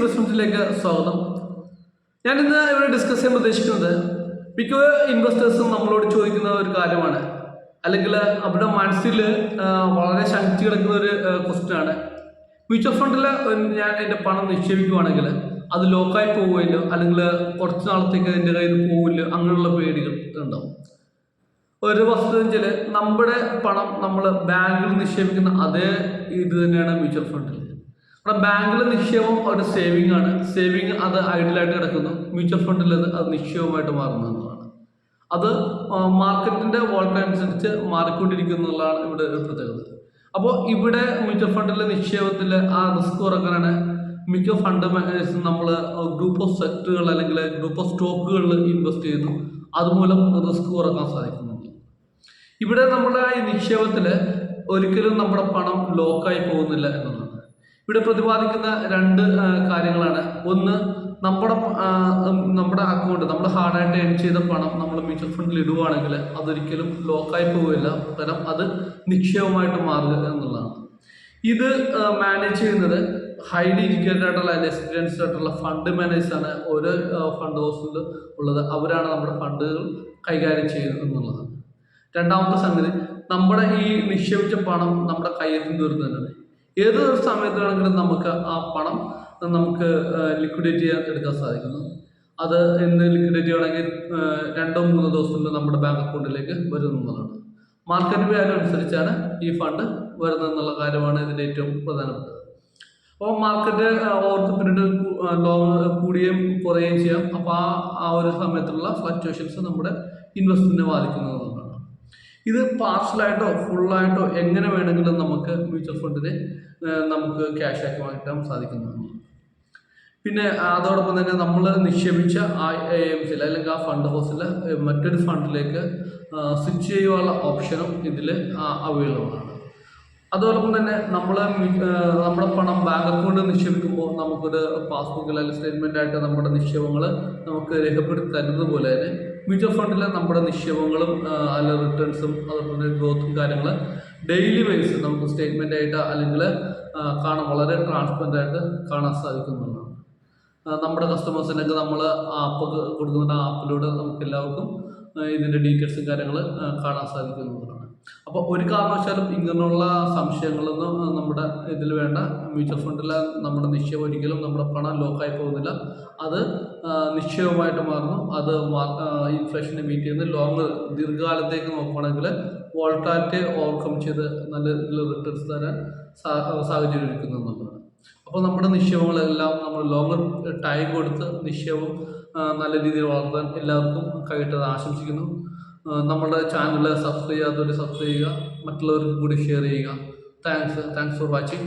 ന്യൂസിലേക്ക് സ്വാഗതം. ഞാൻ ഇന്ന് ഇവിടെ ഡിസ്കസ് ചെയ്യാൻ ഉദ്ദേശിക്കുന്നത് മിക്ക ഇൻവെസ്റ്റേഴ്സും നമ്മളോട് ചോദിക്കുന്ന ഒരു കാര്യമാണ്. അല്ലെങ്കിൽ അവരുടെ മനസ്സിൽ വളരെ ശക്തി കിടക്കുന്ന ഒരു ക്വസ്റ്റ്യൻ ആണ്. മ്യൂച്വൽ ഫണ്ടിൽ ഞാൻ എന്റെ പണം നിക്ഷേപിക്കുവാണെങ്കിൽ അത് ലോക്കായി പോവുകയില്ലോ അല്ലെങ്കിൽ കുറച്ച് നാളത്തേക്ക് എന്റെ കയ്യിൽ പോവില്ലോ അങ്ങനെയുള്ള പേടികൾ ഉണ്ടാവും. ഒരു വസ്തുത വെച്ചാൽ നമ്മുടെ പണം നമ്മൾ ബാങ്കിൽ നിക്ഷേപിക്കുന്ന അതേ ഇത് തന്നെയാണ് മ്യൂച്വൽ ഫണ്ടിൽ നമ്മുടെ ബാങ്കിൽ നിക്ഷേപം ഒരു സേവിങ് ആണ്. സേവിങ് അത് ഐഡിയലായിട്ട് കിടക്കുന്നു. മ്യൂച്വൽ ഫണ്ടിൽ അത് അത് നിക്ഷേപമായിട്ട് മാറുന്നു എന്നുള്ളതാണ്. അത് മാർക്കറ്റിന്റെ വോൾട്ട അനുസരിച്ച് മാറിക്കൊണ്ടിരിക്കുന്നുള്ളതാണ് ഇവിടെ ഒരു പ്രത്യേകത. അപ്പോൾ ഇവിടെ മ്യൂച്വൽ ഫണ്ടിലെ നിക്ഷേപത്തിൽ ആ റിസ്ക് കുറക്കാനാണ് മിക്ക ഫണ്ട് മാനേജേഴ്സും നമ്മൾ ഗ്രൂപ്പ് ഓഫ് സെക്ടറുകൾ അല്ലെങ്കിൽ ഗ്രൂപ്പ് ഓഫ് സ്റ്റോക്കുകളിൽ ഇൻവെസ്റ്റ് ചെയ്യുന്നു. അതുമൂലം റിസ്ക് കുറയ്ക്കാൻ സാധിക്കുന്നുണ്ട്. ഇവിടെ നമ്മുടെ ഈ നിക്ഷേപത്തിൽ ഒരിക്കലും നമ്മുടെ പണം ലോക്കായി പോകുന്നില്ല എന്നുള്ളതാണ്. ഇവിടെ പ്രതിപാദിക്കുന്ന രണ്ട് കാര്യങ്ങളാണ്. ഒന്ന് നമ്മുടെ നമ്മുടെ അക്കൗണ്ട് നമ്മുടെ ഹാർഡായിട്ട് എൻ ചെയ്ത പണം നമ്മൾ മ്യൂച്വൽ ഫണ്ടിൽ ഇടുവാണെങ്കിൽ അതൊരിക്കലും ലോക്കായി പോവില്ല. പകരം അത് നിക്ഷേപമായിട്ട് മാറുക എന്നുള്ളതാണ്. ഇത് മാനേജ് ചെയ്യുന്നത് ഹൈലി എഡ്യൂക്കേറ്റഡ് ആയിട്ടുള്ള അല്ലെങ്കിൽ എക്സ്പീരിയൻസ്ഡ് ആയിട്ടുള്ള ഫണ്ട് മാനേജേഴ്സാണ് ഓരോ ഫണ്ട് ഹൗസിൽ ഉള്ളത്. അവരാണ് നമ്മുടെ ഫണ്ടുകൾ കൈകാര്യം ചെയ്യുന്നത് എന്നുള്ളത്. രണ്ടാമത്തെ സംഗതി നമ്മുടെ ഈ നിക്ഷേപിച്ച പണം നമ്മുടെ കയ്യിൽ നിന്ന് തീർന്നതാണ് ഏത് സമയത്താണെങ്കിലും നമുക്ക് ആ പണം നമുക്ക് ലിക്വിഡേറ്റ് ചെയ്യാൻ എടുക്കാൻ സാധിക്കുന്നു. അത് ഇന്ന് ലിക്വിഡേറ്റ് ചെയ്യണമെങ്കിൽ രണ്ടോ മൂന്നോ ദിവസത്തിൽ നമ്മുടെ ബാങ്ക് അക്കൗണ്ടിലേക്ക് വരുന്നതാണ് മാർക്കറ്റ് വാല്യൂ അനുസരിച്ചാണ് ഈ ഫണ്ട് വരുന്നത് എന്നുള്ള കാര്യമാണ് ഇതിന്റെ ഏറ്റവും പ്രധാനപ്പെട്ടത്. അപ്പോൾ മാർക്കറ്റ് ഓർത്ത് പിന്നീട് ലോ കൂടുകയും കുറയുകയും ചെയ്യാം. അപ്പോൾ ആ ആ ഒരു സമയത്തുള്ള ഫ്ലക്ച്വേഷൻസ് നമ്മുടെ ഇൻവെസ്റ്റ്മെന്റിനെ ബാധിക്കുന്നതാണ് ഇത് പാർസലായിട്ടോ ഫുള്ളായിട്ടോ എങ്ങനെ വേണമെങ്കിലും നമുക്ക് മ്യൂച്വൽ ഫണ്ടിനെ നമുക്ക് ക്യാഷ് ആക്കി മാറ്റാൻ സാധിക്കുന്നതാണ് പിന്നെ അതോടൊപ്പം തന്നെ നമ്മൾ നിക്ഷേപിച്ച ആ എ എം സിയിൽ അല്ലെങ്കിൽ ആ ഫണ്ട് ഹൗസിൽ മറ്റൊരു ഫണ്ടിലേക്ക് സ്വിച്ച് ചെയ്യുവാനുള്ള ഓപ്ഷനും ഇതിൽ അവൈലബിൾ ആണ്. അതോടൊപ്പം തന്നെ നമ്മൾ നമ്മുടെ പണം ബാങ്ക് അക്കൗണ്ട് നിക്ഷേപിക്കുമ്പോൾ നമുക്കൊരു പാസ്ബുക്കിൽ അല്ലെങ്കിൽ സ്റ്റേറ്റ്മെന്റ് ആയിട്ട് നമ്മുടെ നിക്ഷേപങ്ങൾ നമുക്ക് രേഖപ്പെടുത്തി തരുന്നത് പോലെ തന്നെ മ്യൂച്വൽ ഫണ്ടിൽ നമ്മുടെ നിക്ഷേപങ്ങളും അല്ല റിട്ടേൺസും അതുപോലെ ഗ്രോത്തും കാര്യങ്ങൾ ഡെയിലി വൈസ് നമുക്ക് സ്റ്റേറ്റ്മെന്റ് ആയിട്ട് അല്ലെങ്കിൽ കാണാൻ വളരെ ട്രാൻസ്പെറന്റ് ആയിട്ട് കാണാൻ സാധിക്കുന്നതാണ് നമ്മുടെ കസ്റ്റമേഴ്സിനൊക്കെ നമ്മൾ ആപ്പ് കൊടുക്കുന്ന ആപ്പിലൂടെ നമുക്ക് എല്ലാവർക്കും ഇതിന്റെ ഡീറ്റെയിൽസും കാര്യങ്ങൾ കാണാൻ സാധിക്കുന്നതാണ് അപ്പോൾ ഒരു കാരണവശാലും ഇങ്ങനെയുള്ള സംശയങ്ങളൊന്നും നമ്മുടെ ഇതിൽ വേണ്ട. മ്യൂച്വൽ ഫണ്ടിൽ നമ്മുടെ നിക്ഷേപം ഒരിക്കലും നമ്മുടെ പണം ലോക്കായി പോകുന്നില്ല. അത് നിക്ഷേപമായിട്ട് മാറുന്നു. അത് ഇൻഫ്ലേഷനെ മീറ്റ് ചെയ്യുന്ന. ലോങ് ദീർഘകാലത്തേക്ക് നോക്കുകയാണെങ്കിൽ വോൾട്ടാലിറ്റി ഓവർകം ചെയ്ത് നല്ല റിട്ടേൺസ് തരാൻ സാഹചര്യം ഒരുക്കുന്നു എന്നുള്ളതാണ്. അപ്പോൾ നമ്മുടെ നിക്ഷേപങ്ങളെല്ലാം നമ്മൾ ലോങ്ങർ ടൈം കൊടുത്ത് നിക്ഷേപം നല്ല രീതിയിൽ വളർത്താൻ എല്ലാവർക്കും കഴിയട്ടത് ആശംസിക്കുന്നു. നമ്മുടെ ചാനൽ സബ്സ്ക്രൈബ് ചെയ്യാത്തവർ സബ്സ്ക്രൈബ് ചെയ്യുക മറ്റുള്ളവർക്ക് കൂടി ഷെയർ ചെയ്യുക. Thanks thanks for watching